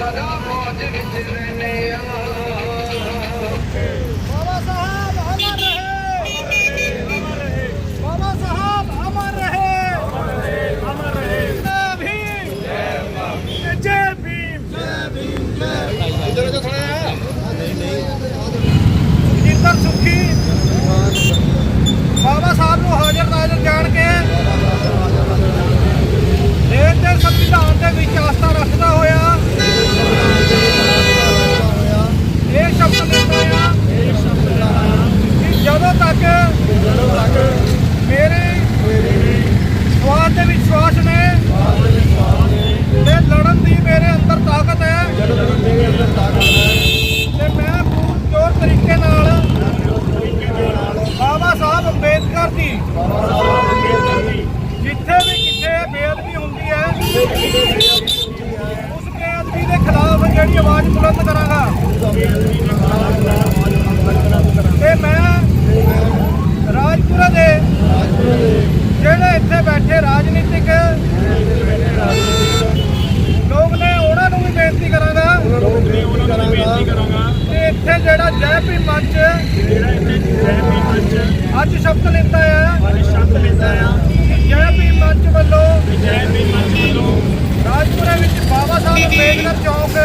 ਸਦਾ ਮੌਜ ਵਿੱਚ ਰਹਿੰਦੇ ਆ ਅੱਜ ਸ਼ਬਦ ਲੈਂਦਾ ਹੈ ਕਿ ਜੈ ਭੀਮ ਮੰਚ ਵੱਲੋਂ ਰਾਜਪੁਰਾ ਵਿੱਚ ਬਾਬਾ ਸਾਹਿਬ ਅੰਬੇਦਕਰ ਚੌਕ।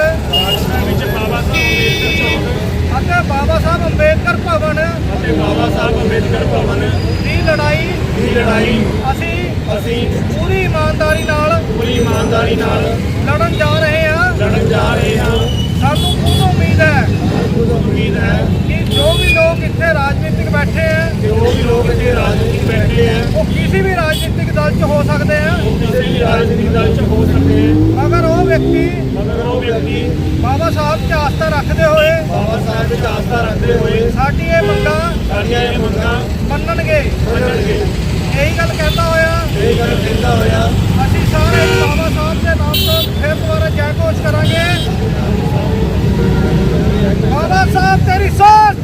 ਅਤੇ ਬਾਬਾ ਸਾਹਿਬ ਅੰਬੇਦਕਰ ਭਵਨ। ਦੀ ਲੜਾਈ। ਅਸੀਂ ਪੂਰੀ ਇਮਾਨਦਾਰੀ ਨਾਲ ਇਮਾਨਦਾਰੀ ਨਾਲ ਲੜਨ ਜਾ ਰਹੇ ਹਾਂ। ਲੜਨ ਜਾ ਰਹੇ ਹਾਂ। ਸਾਨੂੰ ਪੂਰੀ ਉਮੀਦ ਹੈ। ਉਮੀਦ ਹੈ। ਜੋ ਇੱਥੇ ਰਾਜਨੀਤਿਕ ਬੈਠੇ ਕਿ ਉਹ ਵੀ ਲੋਕ ਇੱਥੇ ਰਾਜਨੀਤੀ ਬੈਠੇ ਆ। ਉਹ ਕਿਸੇ ਵੀ ਰਾਜਨੀਤਿਕ ਦਲ 'ਚ ਹੋ ਸਕਦੇ ਆ। ਕਿਸੇ ਵੀ ਰਾਜਨੀਤੀ ਦਲ 'ਚ ਹੋ ਸਕਦੇ ਆ। ਮਗਰ ਉਹ ਵਿਅਕਤੀ ਮਗਰ ਉਹ ਵਿਅਕਤੀ ਬਾਬਾ ਸਾਹਿਬ 'ਚ ਆਸਥਾ ਰੱਖਦੇ ਹੋਏ ਬਾਬਾ ਸਾਹਿਬ ਵਿੱਚ ਆਸਥਾ ਰੱਖਦੇ ਹੋਏ ਸਾਡੀ ਇਹ ਮੰਗਾਂ ਸਾਡੀਆਂ ਇਹ ਮੰਗਾਂ ਮੰਨਣਗੇ। ਮੰਨਣਗੇ। ਇਹੀ ਗੱਲ ਕਹਿੰਦਾ ਹੋਇਆ। ਇਹ ਗੱਲ ਕਹਿੰਦਾ ਹੋਇਆ। ਅਸੀਂ ਸਾਰੇ ਬਾਬਾ ਸਾਹਿਬ ਦੇ ਨਾਮ ਤੋਂ ਫਿਰ ਦੁਬਾਰਾ ਜੈ ਘੋਸ਼ ਕਰਾਂਗੇ। ਬਾਬਾ ਸਾਹਿਬ ਤੇਰੀ ਸਾਥ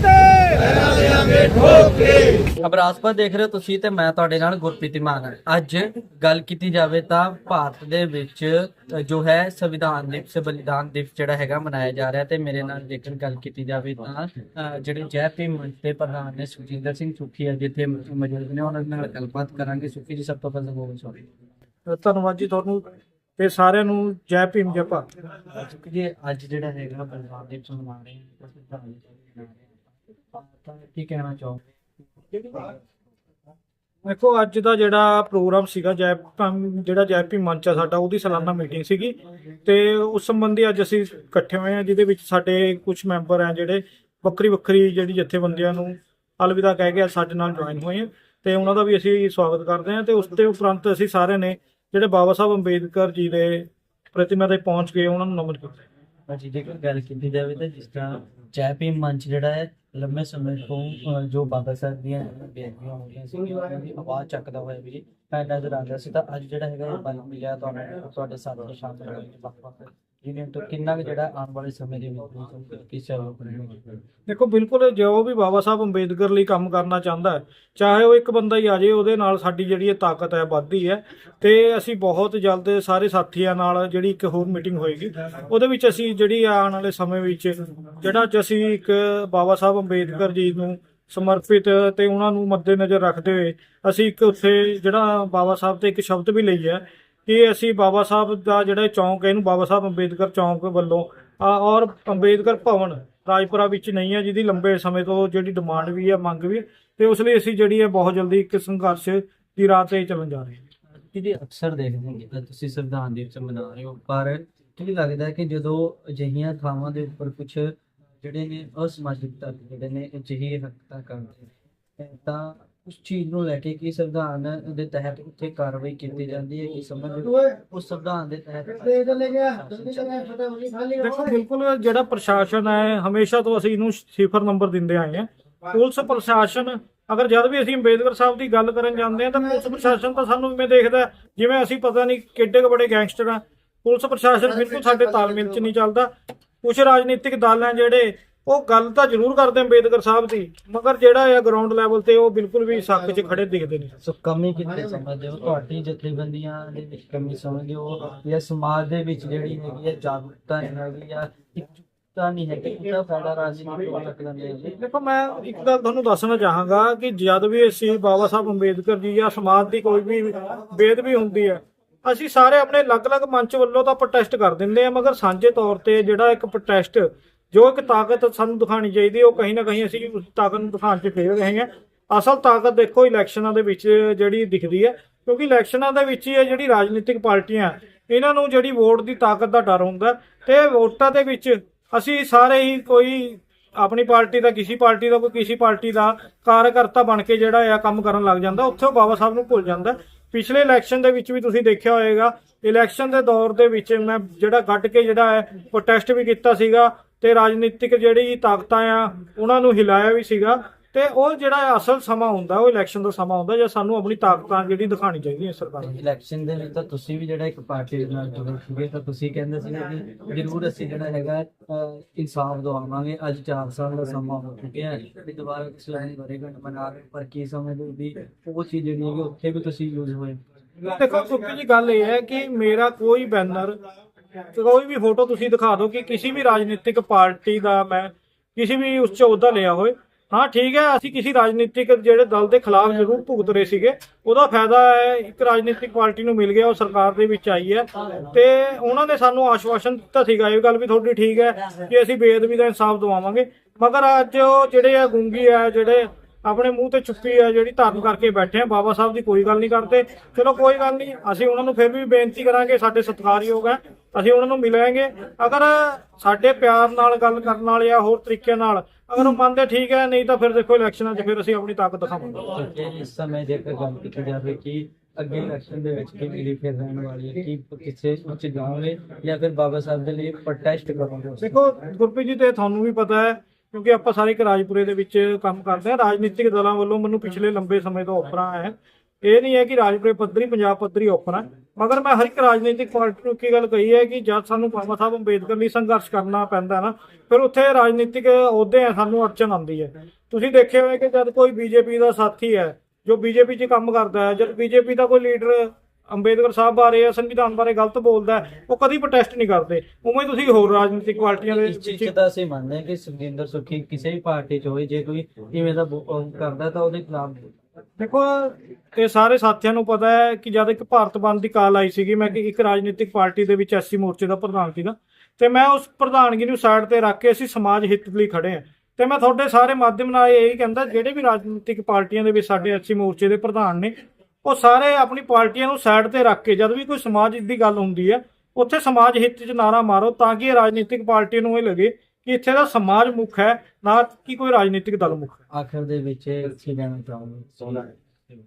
ਕੇ ਅਬਰਾਸਪਾ ਦੇਖ ਰਹੇ ਹੋ ਤੁਸੀਂ ਤੇ ਮੈਂ ਤੁਹਾਡੇ ਨਾਲ ਗੁਰਪ੍ਰੀਤ ਮਾਨ। ਅੱਜ ਗੱਲ ਕੀਤੀ ਜਾਵੇ ਤਾਂ ਭਾਰਤ ਦੇ ਵਿੱਚ ਜੋ ਹੈ ਸੰਵਿਧਾਨ ਦਿਵਸ ਬਲੀਦਾਨ ਦਿਵਸ ਜਿਹੜਾ ਹੈਗਾ ਮਨਾਇਆ ਜਾ ਰਿਹਾ ਤੇ ਮੇਰੇ ਨਾਲ ਜੇਕਰ ਗੱਲ ਕੀਤੀ ਜਾਵੇ ਤਾਂ ਜਿਹੜੇ ਜੈ ਭੀਮ ਮੰਚ ਦੇ ਪ੍ਰਧਾਨ ਨੇ ਸੁਖਜਿੰਦਰ ਸਿੰਘ ਸੁਖੀ ਆ ਜਿੱਥੇ ਮੌਜੂਦ ਨੇ ਉਹਨਾਂ ਨਾਲ ਗੱਲਬਾਤ ਕਰਾਂਗੇ। ਸੁਖੀ ਜੀ ਸਭ ਤੋਂ ਪਹਿਲਾਂ ਬੋਲ ਸੋਰੀ ਧੰਨਵਾਦ ਜੀ ਤੁਹਾਨੂੰ ਤੇ ਸਾਰਿਆਂ ਨੂੰ ਜੈ ਭੀਮ ਜੈ ਭਾਰਤ। ਜੀ ਅੱਜ ਜਿਹੜਾ ਹੈਗਾ ਬਲੀਦਾਨ ਦਿਵਸ ਮਨਾ ਰਹੇ ਹਾਂ। ਕੀ ਕਹਿਣਾ ਚਾਹੋਗੇ? ਦੇਖੋ, ਅੱਜ ਦਾ ਜਿਹੜਾ ਪ੍ਰੋਗਰਾਮ ਸੀਗਾ ਜੈ ਜਿਹੜਾ ਜੈ ਮੰਚ ਆ ਸਾਡਾ, ਉਹਦੀ ਸਾਲਾਨਾ ਮੀਟਿੰਗ ਸੀਗੀ। ਤੇ ਉਸ ਸੰਬੰਧੀ ਅੱਜ ਅਸੀਂ ਇਕੱਠੇ ਹੋਏ ਆ ਜਿਹਦੇ ਵਿੱਚ ਸਾਡੇ ਕੁਝ ਮੈਂਬਰ ਆ ਜਿਹੜੇ ਵੱਖਰੀ ਵੱਖਰੀ ਜਿਹੜੀ ਜਥੇਬੰਦੀਆਂ ਨੂੰ ਅਲਵਿਦਾ ਕਹਿ ਕੇ ਸਾਡੇ ਨਾਲ ਜੁਆਇਨ ਹੋਏ ਆ। ਤੇ ਉਹਨਾਂ ਦਾ ਵੀ ਅਸੀਂ ਸਵਾਗਤ ਕਰਦੇ ਹਾਂ ਤੇ ਉਸ ਦੇ ਉਪਰੰਤ ਅਸੀਂ ਸਾਰਿਆਂ ਨੇ ਜਿਹੜੇ ਬਾਬਾ ਸਾਹਿਬ ਅੰਬੇਦਕਰ ਜੀ ਦੇ ਪ੍ਰਤਿਮਾ ਤੇ ਪਹੁੰਚ ਕੇ ਉਹਨਾਂ ਨੂੰ ਨਮਨ ਕਰਦੇ ਕੀਤਾ ਹਾਂਜੀ ਜੇਕਰ ਗੱਲ ਕੀਤੀ ਜਾਵੇ ਤਾਂ ਜਿਸ ਤਰ੍ਹਾਂ ਜੈ ਭੀਮ ਮੰਚ ਜਿਹੜਾ ਹੈ ਲੰਮੇ ਸਮੇਂ ਤੋਂ ਅਹ, ਜੋ ਬਾਬਾ ਸਾਹਿਬ ਦੀਆਂ ਬੇਨਤੀਆਂ ਹੋ ਰਹੀਆਂ ਸੀ ਉਹਨਾਂ ਦੀ ਆਵਾਜ਼ ਚੱਕਦਾ ਹੋਇਆ ਵੀ ਮੈਂ ਨਜ਼ਰ ਆ ਰਿਹਾ ਸੀ। ਤਾਂ ਅੱਜ ਜਿਹੜਾ ਹੈਗਾ ਇਹ ਬਲ ਮਿਲਿਆ ਤੁਹਾਨੂੰ ਤੁਹਾਡੇ ਸਾਥੀ ਸ਼ਾਮਲ ਹੋਏ ਨੇ ਵੱਖ ਵੱਖ ਯੂਨੀਅਨ ਤੋਂ ਕਿੰਨਾ ਕੁ ਜਿਹੜਾ ਆਉਣ ਵਾਲੇ ਸਮੇਂ ਦੇ ਵਿੱਚ ਕਿਸ ਦੇਖੋ, ਬਿਲਕੁਲ ਜੋ ਵੀ ਬਾਬਾ ਸਾਹਿਬ ਅੰਬੇਦਕਰ ਲਈ ਕੰਮ ਕਰਨਾ ਚਾਹੁੰਦਾ ਹੈ, ਚਾਹੇ ਉਹ ਇੱਕ ਬੰਦਾ ਹੀ ਆ ਜਾਏ, ਉਹਦੇ ਨਾਲ ਸਾਡੀ ਜਿਹੜੀ ਇਹ ਤਾਕਤ ਹੈ, ਵੱਧਦੀ ਹੈ। ਤੇ ਅਸੀਂ ਬਹੁਤ ਜਲਦ ਸਾਰੇ ਸਾਥੀਆਂ ਨਾਲ ਜਿਹੜੀ ਇੱਕ ਹੋਰ ਮੀਟਿੰਗ ਹੋਏਗੀ, ਉਹਦੇ ਵਿੱਚ ਅਸੀਂ ਜਿਹੜੀ ਆਉਣ ਵਾਲੇ ਸਮੇਂ ਵਿੱਚ, ਜਿਹੜਾ ਅਸੀਂ ਇੱਕ ਬਾਬਾ ਸਾਹਿਬ ਅੰਬੇਦਕਰ ਜੀ ਨੂੰ ਸਮਰਪਿਤ ਤੇ ਉਹਨਾਂ ਨੂੰ ਮੱਦੇਨਜ਼ਰ ਰੱਖਦੇ ਹੋਏ, ਅਸੀਂ ਇੱਕ ਉੱਥੇ ਜਿਹੜਾ ਬਾਬਾ ਸਾਹਿਬ ਤੇ ਇੱਕ ਸ਼ਬਦ ਵੀ ਲਈ ਹੈ ਕਿ ਅਸੀਂ ਬਾਬਾ ਸਾਹਿਬ ਦਾ ਜਿਹੜਾ ਚੌਂਕ ਹੈ, ਇਹਨੂੰ ਬਾਬਾ ਸਾਹਿਬ ਅੰਬੇਦਕਰ ਚੌਂਕ ਵੱਲੋਂ ਔਰ ਅੰਬੇਦਕਰ ਭਵਨ ਰਾਜਪੁਰਾ ਵਿੱਚ ਨਹੀਂ ਹੈ, ਜਿਹਦੀ ਲੰਬੇ ਸਮੇਂ ਤੋਂ ਜਿਹੜੀ ਡਿਮਾਂਡ ਵੀ ਹੈ, ਮੰਗ ਵੀ ਹੈ, ਤੇ ਉਸ ਲਈ ਅਸੀਂ ਜਿਹੜੀ ਹੈ ਬਹੁਤ ਜਲਦੀ ਇੱਕ ਸੰਘਰਸ਼ ਦੀ ਰਾਹ ਤੇ ਚੱਲਣ ਜਾ ਰਹੇ ਹਾਂ। ਕਿ ਅਕਸਰ ਦੇਖਦੇ ਹਾਂ ਕਿ ਤੁਸੀਂ ਸੰਵਿਧਾਨ ਦਿਵਸ ਮਨਾ ਰਹੇ ਹੋ, ਪਰ ਕੀ ਲੱਗਦਾ ਹੈ ਕਿ ਜਦੋਂ ਅਜਿਹੀਆਂ ਥਾਵਾਂ ਦੇ ਉੱਪਰ ਕੁਝ ਜਿਹੜੇ ਨੇ ਅਸਮਾਜਿਕ ਤੱਤ ਜਿਹੜੇ ਨੇ, ਅਜਿਹੀ ਹਰਕਤਾਂ ਕਰਦੇ ਤਾਂ ਉਸ ਚੀਜ਼ ਨੂੰ ਲੈ ਕੇ ਕੀ ਸੰਵਿਧਾਨ ਦੇ ਤਹਿਤ ਉੱਥੇ ਕਾਰਵਾਈ ਕੀਤੀ ਜਾਂਦੀ ਹੈ ਕਿ ਸਮਝ ਉਸ ਸੰਵਿਧਾਨ ਦੇ ਤਹਿਤ ਦੇਖੋ ਬਿਲਕੁਲ ਜਿਹੜਾ ਪ੍ਰਸ਼ਾਸਨ ਹੈ ਹਮੇਸ਼ਾ ਤੋਂ ਅਸੀਂ ਇਹਨੂੰ ਸਿਫਰ ਨੰਬਰ ਦਿੰਦੇ ਆਏ ਹਾਂ। ਪੁਲਿਸ ਪ੍ਰਸ਼ਾਸਨ ਅਗਰ ਜਦ ਵੀ ਅਸੀਂ ਅੰਬੇਦਕਰ ਸਾਹਿਬ ਦੀ ਗੱਲ ਕਰਨ ਜਾਂਦੇ ਹਾਂ ਤਾਂ ਪੁਲਿਸ ਪ੍ਰਸ਼ਾਸਨ ਤਾਂ ਸਾਨੂੰ ਇਵੇਂ ਦੇਖਦਾ ਜਿਵੇਂ ਅਸੀਂ ਪਤਾ ਨਹੀਂ ਕਿੱਡੇ ਕੁ ਬੜੇ ਗੈਂਗਸਟਰ ਆ ਪੁਲਿਸ ਪ੍ਰਸ਼ਾਸਨ ਬਿਲਕੁਲ ਸਾਡੇ ਤਾਲਮੇਲ 'ਚ ਨਹੀਂ ਚੱਲਦਾ। ਕੁਝ ਰਾਜਨੀਤਿਕ ਦਲ ਹੈ ਜਿਹੜੇ ਉਹ ਗੱਲ ਤਾਂ ਜ਼ਰੂਰ ਕਰਦੇ ਅੰਬੇਦਕਰ ਸਾਹਿਬ ਦੀ ਮਗਰ ਜਿਹੜਾ ਹੈ ਗਰਾਊਂਡ ਲੈਵਲ ਤੇ ਉਹ ਬਿਲਕੁਲ ਵੀ ਸੱਕ 'ਚ ਖੜੇ ਦਿਖਦੇ ਨੇ ਸੋ ਕਮੀ ਕਿੱਥੇ ਸਮਝਦੇ ਹੋ? ਤੁਹਾਡੀ ਜਥੇਬੰਦੀਆਂ ਦੇ ਵਿੱਚ ਕਮੀ ਸਮਝਦੇ ਹੋ ਜਾਂ ਸਮਾਜ ਦੇ ਵਿੱਚ ਜਿਹੜੀ ਹੈਗੀ ਹੈ ਜਾਗਰੂਕਤਾ ਨਹੀਂ ਹੈਗੀ ਜਾਂ ਇਕਜੁੱਟਤਾ ਨਹੀਂ ਹੈਗੀ ਉਹਦਾ ਫਾਇਦਾ ਰਾਜਨੀਤਿਕ ਹੋ ਸਕਦਾ ਨਹੀਂ ਹੈ ਦੇਖੋ ਮੈਂ ਇੱਕ ਗੱਲ ਤੁਹਾਨੂੰ ਦੱਸਣਾ ਚਾਹਾਂਗਾ ਕਿ ਜਦ ਵੀ ਅਸੀਂ ਬਾਬਾ ਸਾਹਿਬ ਅੰਬੇਦਕਰ ਜੀ ਜਾਂ ਸਮਾਜ ਦੀ ਕੋਈ ਵੀ ਬੇਦਬੀ ਹੁੰਦੀ ਹੈ ਅਸੀਂ ਸਾਰੇ ਆਪਣੇ ਅਲੱਗ-ਅਲੱਗ ਮੰਚ ਵੱਲੋਂ ਤਾਂ ਪ੍ਰੋਟੈਸਟ ਕਰ ਦਿੰਦੇ ਆ ਮਗਰ ਸਾਂਝੇ ਤੌਰ ਤੇ ਜਿਹੜਾ ਇੱਕ ਪ੍ਰੋਟੈਸਟ ਜੋ ਇੱਕ ਤਾਕਤ ਸਾਨੂੰ ਦਿਖਾਣੀ ਚਾਹੀਦੀ ਹੈ, ਉਹ ਕਹੀਂ ਨਾ ਕਹੀਂ ਅਸੀਂ ਉਸ ਤਾਕਤ ਨੂੰ ਦਿਖਾਉਣ 'ਚ ਫੇਲ ਰਹੇ ਹਾਂ ਅਸਲ ਤਾਕਤ ਦੇਖੋ ਇਲੈਕਸ਼ਨਾਂ ਦੇ ਵਿੱਚ ਜਿਹੜੀ ਦਿਖਦੀ ਹੈ ਕਿਉਂਕਿ ਇਲੈਕਸ਼ਨਾਂ ਦੇ ਵਿੱਚ ਹੀ ਹੈ ਜਿਹੜੀ ਰਾਜਨੀਤਿਕ ਪਾਰਟੀਆਂ ਇਹਨਾਂ ਨੂੰ ਜਿਹੜੀ ਵੋਟ ਦੀ ਤਾਕਤ ਦਾ ਡਰ ਹੁੰਦਾ ਤੇ ਵੋਟਾਂ ਦੇ ਵਿੱਚ ਅਸੀਂ ਸਾਰੇ ਹੀ ਕੋਈ ਆਪਣੀ ਪਾਰਟੀ ਦਾ ਕਿਸੇ ਪਾਰਟੀ ਦਾ ਕੋਈ ਕਿਸੇ ਪਾਰਟੀ ਦਾ ਕਾਰਜਕਰਤਾ ਬਣ ਕੇ ਜਿਹੜਾ ਆ ਕੰਮ ਕਰਨ ਲੱਗ ਜਾਂਦਾ ਉੱਥੇ ਉਹ ਬਾਬਾ ਸਾਹਿਬ ਨੂੰ ਭੁੱਲ ਜਾਂਦਾ ਪਿਛਲੇ ਇਲੈਕਸ਼ਨ ਦੇ ਵਿੱਚ ਵੀ ਤੁਸੀਂ ਦੇਖਿਆ ਹੋਵੇਗਾ ਇਲੈਕਸ਼ਨ ਦੇ ਦੌਰ ਦੇ ਵਿੱਚ ਮੈਂ ਜਿਹੜਾ ਗੱਡ ਕੇ ਜਿਹੜਾ ਹੈ ਪ੍ਰੋਟੈਸਟ ਵੀ ਕੀਤਾ ਸੀਗਾ ਤੇ ਰਾਜਨੀਤਿਕ ਜਿਹੜੀ ਤਾਕਤਾਂ ਆ ਉਹਨਾਂ ਨੂੰ ਹਿਲਾਇਆ ਵੀ ਸੀਗਾ। ਤੇ ਉਹ ਜਿਹੜਾ ਅਸਲ ਸਮਾਂ ਹੁੰਦਾ ਉਹ ਇਲੈਕਸ਼ਨ ਦਾ ਸਮਾਂ ਹੁੰਦਾ ਜੇ ਸਾਨੂੰ ਆਪਣੀ ਤਾਕਤਾਂ ਜਿਹੜੀ ਦਿਖਾਣੀ ਚਾਹੀਦੀਆਂ ਸਰਕਾਰ ਨੂੰ। ਇਲੈਕਸ਼ਨ ਦੇ ਵਿੱਚ ਤਾਂ ਤੁਸੀਂ ਵੀ ਜਿਹੜਾ ਇੱਕ ਪਾਰਟੀ ਦੇ ਨਾਲ ਜੁੜੇ ਸੀਗੇ ਤਾਂ ਤੁਸੀਂ ਕਹਿੰਦੇ ਸੀ ਕਿ ਜ਼ਰੂਰ ਅਸੀਂ ਜਿਹੜਾ ਹੈਗਾ ਇਨਸਾਫ ਦਵਾਵਾਂਗੇ। ਅੱਜ 4 ਸਾਲ ਦਾ ਸਮਾਂ ਹੋ ਚੁੱਕਿਆ ਹੈ ਤੇ ਦੁਬਾਰਾ ਤੁਸੀਂ ਲਾਈਨ ਵਰੇਗੰਢ ਬਣਾ ਰਹੇ ਹੋ, ਪਰ ਕੀ ਸਮਝਦੇ ਹੋ ਵੀ ਉਹ ਚੀਜ਼ ਜਿਹੜੀ ਉੱਥੇ ਵੀ ਤੁਸੀਂ ਯੂਜ਼ ਹੋਏ। ਦੇਖੋ ਸੁੱਕੀ ਜੀ ਗੱਲ ਇਹ ਹੈ ਕਿ ਮੇਰਾ ਕੋਈ ਬੈਨਰ ਕੋਈ ਵੀ ਫੋਟੋ ਤੁਸੀਂ ਦਿਖਾ ਦਿਓ ਕਿ ਕਿਸੇ ਵੀ ਰਾਜਨੀਤਿਕ ਪਾਰਟੀ ਦਾ ਮੈਂ ਕਿਸੇ ਵੀ ਉਸ 'ਚ ਅਹੁਦਾ ਲਿਆ ਹੋਏ ਹਾਂ, ਠੀਕ ਹੈ, ਅਸੀਂ ਕਿਸੇ ਰਾਜਨੀਤਿਕ ਜਿਹੜੇ ਦਲ ਦੇ ਖਿਲਾਫ ਜ਼ਰੂਰ ਭੁਗਤ ਰਹੇ ਸੀਗੇ, ਉਹਦਾ ਫਾਇਦਾ ਹੈ, ਇੱਕ ਰਾਜਨੀਤਿਕ ਪਾਰਟੀ ਨੂੰ ਮਿਲ ਗਿਆ, ਉਹ ਸਰਕਾਰ ਦੇ ਵਿੱਚ ਆਈ ਹੈ। ਤੇ ਉਹਨਾਂ ਨੇ ਸਾਨੂੰ ਆਸ਼ਵਾਸਨ ਦਿੱਤਾ ਸੀਗਾ, ਇਹ ਗੱਲ ਵੀ ਤੁਹਾਡੀ ਠੀਕ ਹੈ ਕਿ ਅਸੀਂ ਬੇਅਦਬੀ ਦਾ ਇਨਸਾਫ ਦਿਵਾਵਾਂਗੇ। ਮਗਰ ਅੱਜ ਉਹ ਜਿਹੜੇ ਆ ਗੁੰਗੀ ਆ, ਜਿਹੜੇ ਆਪਣੇ ਮੂੰਹ ਤੇ ਚੁੱਪੀ ਆ, ਜਿਹੜੀ ਧਰਮ ਕਰਕੇ ਬੈਠੇ ਆ, ਬਾਬਾ ਸਾਹਿਬ ਦੀ ਕੋਈ ਗੱਲ ਨਹੀਂ ਕਰਦੇ। ਚਲੋ ਕੋਈ ਗੱਲ ਨਹੀਂ, ਅਸੀਂ ਉਹਨਾਂ ਨੂੰ ਫਿਰ ਵੀ ਬੇਨਤੀ ਕਰਾਂਗੇ, ਸਾਡੇ ਸਤਿਕਾਰਯੋਗ ਹੈ। ਅਸੀਂ ਉਹਨਾਂ ਨੂੰ ਮਿਲਾਂਗੇ। ਅਗਰ ਸਾਡੇ ਪਿਆਰ ਨਾਲ ਗੱਲ ਕਰਨ ਵਾਲੇ ਆ ਹੋਰ ਤਰੀਕੇ ਨਾਲ ਅਗਰ ਉਹ ਮੰਨਦੇ ਠੀਕ ਹੈ ਨਹੀਂ ਤਾਂ ਫਿਰ ਦੇਖੋ ਇਲੈਕਸ਼ਨਾਂ 'ਚ ਫਿਰ ਅਸੀਂ ਆਪਣੀ ਤਾਕਤ ਦਿਖਾਵਾਂਗੇ। ਕਿ ਇਸ ਸਮੇਂ ਦੇ ਅਗਰ ਗੱਲ ਕੀਤੀ ਜਾਵੇ ਕਿ ਅੱਗੇ ਇਲੈਕਸ਼ਨ ਦੇ ਵਿੱਚ ਕੀ ਮਿਲੀ ਫਿਰ ਰਹਿਣ ਵਾਲੀ ਹੈ ਕਿ ਕਿਸੇ ਉੱਚ ਜਾਓਗੇ ਜਾਂ ਫਿਰ ਬਾਬਾ ਸਾਹਿਬ ਦੇ ਲਈ ਪ੍ਰੋਟੈਸਟ ਕਰੋਗੇ ਦੇਖੋ ਗੁਰਪ੍ਰੀਤ ਜੀ ਤੇ ਤੁਹਾਨੂੰ ਵੀ ਪਤਾ ਹੈ ਕਿਉਂਕਿ ਆਪਾਂ ਸਾਰੇ ਇੱਕ ਰਾਜਪੁਰੇ ਦੇ ਵਿੱਚ ਕੰਮ ਕਰਦੇ ਹਾਂ। ਰਾਜਨੀਤਿਕ ਦਲਾਂ ਵੱਲੋਂ ਮੈਨੂੰ ਪਿਛਲੇ ਲੰਬੇ ਸਮੇਂ ਤੋਂ ਆਫਰਾਂ ਹੈ। ਇਹ ਨਹੀਂ ਹੈ ਕਿ ਰਾਜਪੁਰੇ ਪੱਧਰੀ, ਪੰਜਾਬ ਪੱਧਰੀ ਓਪਨ ਹੈ ਮਗਰ ਮੈਂ ਹਰ ਇੱਕ ਰਾਜਨੀਤਿਕ ਪਾਰਟੀ ਨੂੰ ਕੀ ਗੱਲ ਕਹੀ ਹੈ ਕਿ ਜਦ ਸਾਨੂੰ ਬਾਬਾ ਸਾਹਿਬ ਅੰਬੇਦਕਰ ਲਈ ਸੰਘਰਸ਼ ਕਰਨਾ ਪੈਂਦਾ ਨਾ, ਫਿਰ ਉੱਥੇ ਰਾਜਨੀਤਿਕ ਅਹੁਦੇ ਆ, ਸਾਨੂੰ ਅੜਚਨ ਆਉਂਦੀ ਹੈ। ਤੁਸੀਂ ਦੇਖਿਆ ਹੋਵੇ ਕਿ ਜਦ ਕੋਈ ਬੀਜੇਪੀ ਦਾ ਸਾਥੀ ਹੈ, ਜੋ ਬੀਜੇਪੀ 'ਚ ਕੰਮ ਕਰਦਾ ਹੈ, ਜਦ ਬੀਜੇਪੀ ਦਾ ਕੋਈ ਲੀਡਰ ਅੰਬੇਦਕਰ ਸਾਹਿਬ ਬਾਰੇ ਜਾਂ ਸੰਵਿਧਾਨ ਬਾਰੇ ਗਲਤ ਬੋਲਦਾ ਉਹ ਕਦੀ ਪ੍ਰੋਟੈਸਟ ਨਹੀਂ ਕਰਦੇ। ਉਵੇਂ ਤੁਸੀਂ ਹੋਰ ਰਾਜਨੀਤਿਕ ਪਾਰਟੀਆਂ ਦੇ ਵਿੱਚ ਤਾਂ ਅਸੀਂ ਮੰਨਦੇ ਹਾਂ ਕਿ ਸੁਖਜਿੰਦਰ ਸੁਖੀ ਕਿਸੇ ਵੀ ਪਾਰਟੀ 'ਚ ਹੋਏ ਜੇ ਕੋਈ ਇਵੇਂ ਦਾ ਕਰਦਾ ਤਾਂ ਉਹਦੇ ਖਿਲਾਫ ਦੇਖੋ, ਇਹ ਸਾਰੇ ਸਾਥੀਆਂ ਨੂੰ ਪਤਾ ਹੈ ਕਿ ਜਦ ਇੱਕ ਭਾਰਤ ਬੰਦ ਦੀ ਕਾਲ ਆਈ ਸੀਗੀ, ਮੈਂ ਕਿ ਇੱਕ ਰਾਜਨੀਤਿਕ ਪਾਰਟੀ ਦੇ ਵਿੱਚ ਐਸਸੀ ਮੋਰਚੇ ਦਾ ਪ੍ਰਧਾਨ ਸੀਗਾ ਤੇ ਮੈਂ ਉਸ ਪ੍ਰਧਾਨਗੀ ਨੂੰ ਸਾਈਡ ਤੇ ਰੱਖ ਕੇ ਅਸੀਂ ਸਮਾਜ ਹਿੱਤ ਲਈ ਖੜੇ ਹਾਂ। ਤੇ ਮੈਂ ਤੁਹਾਡੇ ਸਾਰੇ ਮਾਧਿਅਮ ਨਾਲ ਇਹ ਕਹਿੰਦਾ, ਜਿਹੜੇ ਵੀ ਰਾਜਨੀਤਿਕ ਪਾਰਟੀਆਂ ਦੇ ਵਿੱਚ ਸਾਡੇ ਐਸਸੀ ਮੋਰਚੇ ਦੇ ਪ੍ਰਧਾਨ ਨੇ, ਉਹ ਸਾਰੇ ਆਪਣੀ ਪਾਰਟੀਆਂ ਨੂੰ ਸਾਈਡ ਤੇ ਰੱਖ ਕੇ ਜਦ ਵੀ ਕੋਈ ਸਮਾਜ ਦੀ ਗੱਲ ਹੁੰਦੀ ਹੈ, ਉੱਥੇ ਸਮਾਜ ਹਿੱਤ 'ਚ ਨਾਰਾ ਮਾਰੋ ਤਾਂ ਕਿ ਇਹ ਰਾਜਨੀਤਿਕ ਪਾਰਟੀ ਨੂੰ ਇਹ ਲੱਗੇ ਕਿ ਇੱਥੇ ਦਾ ਸਮਾਜ ਮੁੱਖ ਹੈ ਨਾ ਕਿ ਕੋਈ ਰਾਜਨੀਤਿਕ ਦਲ ਮੁੱਖ ਹੈ। ਆਖਰ ਦੇ ਵਿੱਚ ਕੀ ਕਹਿਣਾ ਚਾਹੋਗੇ?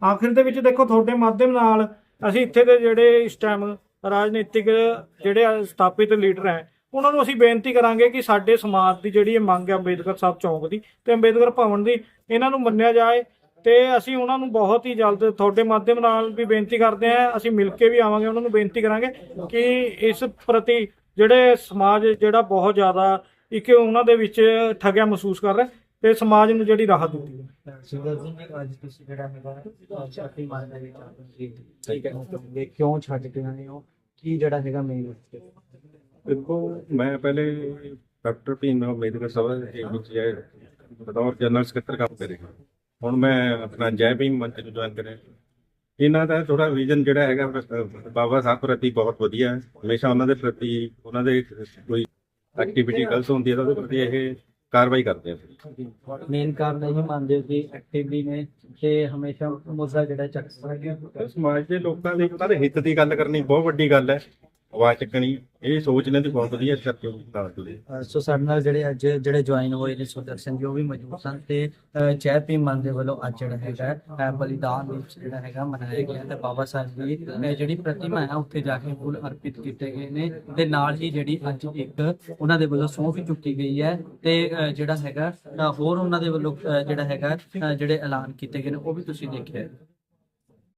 ਆਖਿਰ ਦੇ ਵਿੱਚ ਦੇਖੋ ਤੁਹਾਡੇ ਮਾਧਿਅਮ ਨਾਲ ਅਸੀਂ ਇੱਥੇ ਦੇ ਜਿਹੜੇ ਇਸ ਟਾਈਮ ਰਾਜਨੀਤਿਕ ਜਿਹੜੇ ਸਥਾਪਿਤ ਲੀਡਰ ਹੈ ਉਹਨਾਂ ਨੂੰ ਅਸੀਂ ਬੇਨਤੀ ਕਰਾਂਗੇ ਕਿ ਸਾਡੇ ਸਮਾਜ ਦੀ ਜਿਹੜੀ ਇਹ ਮੰਗ ਹੈ ਅੰਬੇਦਕਰ ਸਾਹਿਬ ਚੌਂਕ ਦੀ ਤੇ ਅੰਬੇਦਕਰ ਭਵਨ ਦੀ ਇਹਨਾਂ ਨੂੰ ਮੰਨਿਆ ਜਾਏ ਤੇ ਅਸੀਂ ਉਹਨਾਂ ਨੂੰ ਬਹੁਤ ਹੀ ਜਲਦ ਤੁਹਾਡੇ ਮਾਧਿਅਮ ਨਾਲ ਵੀ ਬੇਨਤੀ ਕਰਦੇ ਹਾਂ ਅਸੀਂ ਮਿਲ ਕੇ ਵੀ ਆਵਾਂਗੇ ਉਹਨਾਂ ਨੂੰ ਬੇਨਤੀ ਕਰਾਂਗੇ ਕਿ ਇਸ ਪ੍ਰਤੀ ਜਿਹੜੇ ਸਮਾਜ ਜਿਹੜਾ ਬਹੁਤ ਜ਼ਿਆਦਾ ਇੱਕ ਉਹਨਾਂ ਦੇ ਵਿੱਚ ਠੱਗਿਆ ਮਹਿਸੂਸ ਕਰ ਰਿਹਾ ਤੇ ਸਮਾਜ ਨੂੰ ਜਿਹੜੀ ਰਾਹਤ ਦਿੱਤੀ ਹੈ। ਸੁੰਦਰ ਜੀ ਅੱਜ ਤੁਸੀਂ ਜਿਹੜਾ ਹੈਗਾ ਛਾਤੀ ਮਾਰਦਾ ਵੀ ਚਾਹੁੰਦੇ ਠੀਕ ਹੈ। ਕਿਉਂ ਛੱਡ ਕੇ ਆਏ ਹੋ? ਕੀ ਜਿਹੜਾ ਹੈਗਾ ਮੇਨ ਦੇਖੋ ਮੈਂ ਪਹਿਲੇ ਡਾਕਟਰ ਭੀਮ ਅੰਬੇਦਕਰ ਸਭਾ ਦੇ ਵਿੱਚ ਜੈ ਬਤੌਰ ਜਨਰਲ ਸਕੱਤਰ ਕੰਮ ਕਰੇ। ਹੁਣ ਮੈਂ ਆਪਣਾ ਜੈ ਭੀਮ ਮੰਚ ਨੂੰ ਜੁਆਇਨ ਕਰਿਆ। ਇਹਨਾਂ ਦਾ ਥੋੜਾ ਵਿਜ਼ਨ ਜਿਹੜਾ ਹੈਗਾ ਬਾਬਾ ਸਾਹਿਬ ਪ੍ਰਤੀ ਬਹੁਤ ਵਧੀਆ ਹੈ। ਹਮੇਸ਼ਾ ਉਹਨਾਂ ਦੇ ਪ੍ਰਤੀ ਉਹਨਾਂ ਦੇ ਕੋਈ ਐਕਟੀਵਿਟੀ ਗਲਤ ਹੁੰਦੀ ਹੈ ਤਾਂ ਉਹਦੇ ਪ੍ਰਤੀ ਇਹ ਕਾਰਵਾਈ ਕਰਦੇ ਆ ਮੇਨ ਕਾਰਨ ਇਹ ਮੰਨਦੇ ਹੋ ਕਿ ਐਕਟਿਵਲੀ ਨੇ ਤੇ ਹਮੇਸ਼ਾ ਮੁੱਦਾ ਜਿਹੜਾ ਚੱਕ ਸਕਦੇ ਸਮਾਜ ਦੇ ਲੋਕਾਂ ਦੇ ਉਹਨਾਂ ਦੇ ਹਿੱਤ ਦੀ ਗੱਲ ਕਰਨੀ ਬਹੁਤ ਵੱਡੀ ਗੱਲ ਹੈ। ਆਵਾਜ਼ ਚੱਕਣੀ, ਇਹ ਸੋਚ ਇਹਨਾਂ ਦੀ ਬਹੁਤ ਵਧੀਆ ਕਰਕੇ ਨਾਲ ਜੁੜੇ ਸੋ ਸਾਡੇ ਨਾਲ ਜਿਹੜੇ ਅੱਜ, ਜਿਹੜੇ ਜੁਆਇਨ ਹੋਏ ਨੇ ਸੁਦਰਸ਼ਨ ਜੀ, ਉਹ ਵੀ ਮੌਜੂਦ ਸਨ ਤੇ, ਅਹ ਮਨ ਦੇ ਵੱਲੋਂ ਅੱਜ ਜਿਹੜਾ ਹੈਗਾ ਬਲੀਦਾਨ ਦਿਵਸ ਜਿਹੜਾ ਹੈਗਾ ਮਨਾਇਆ ਗਿਆ ਤੇ ਬਾਬਾ ਸਾਹਿਬ ਦੀ ਜਿਹੜੀ ਪ੍ਰਤਿਮਾ ਹੈ, ਉੱਥੇ ਜਾ ਕੇ ਫੁੱਲ ਅਰਪਿਤ ਕੀਤੇ ਗਏ ਨੇ ਤੇ ਨਾਲ ਹੀ ਜਿਹੜੀ ਅੱਜ ਇੱਕ ਉਹਨਾਂ ਦੇ ਵੱਲੋਂ ਸੌਂਪ ਵੀ ਚੁੱਕੀ ਗਈ ਹੈ ਤੇ ਜਿਹੜਾ ਹੈਗਾ ਹੋਰ ਉਹਨਾਂ ਦੇ ਵੱਲੋਂ ਜਿਹੜਾ ਹੈਗਾ ਜਿਹੜੇ ਐਲਾਨ ਕੀਤੇ ਗਏ ਨੇ, ਉਹ ਵੀ ਤੁਸੀਂ ਦੇਖਿਆ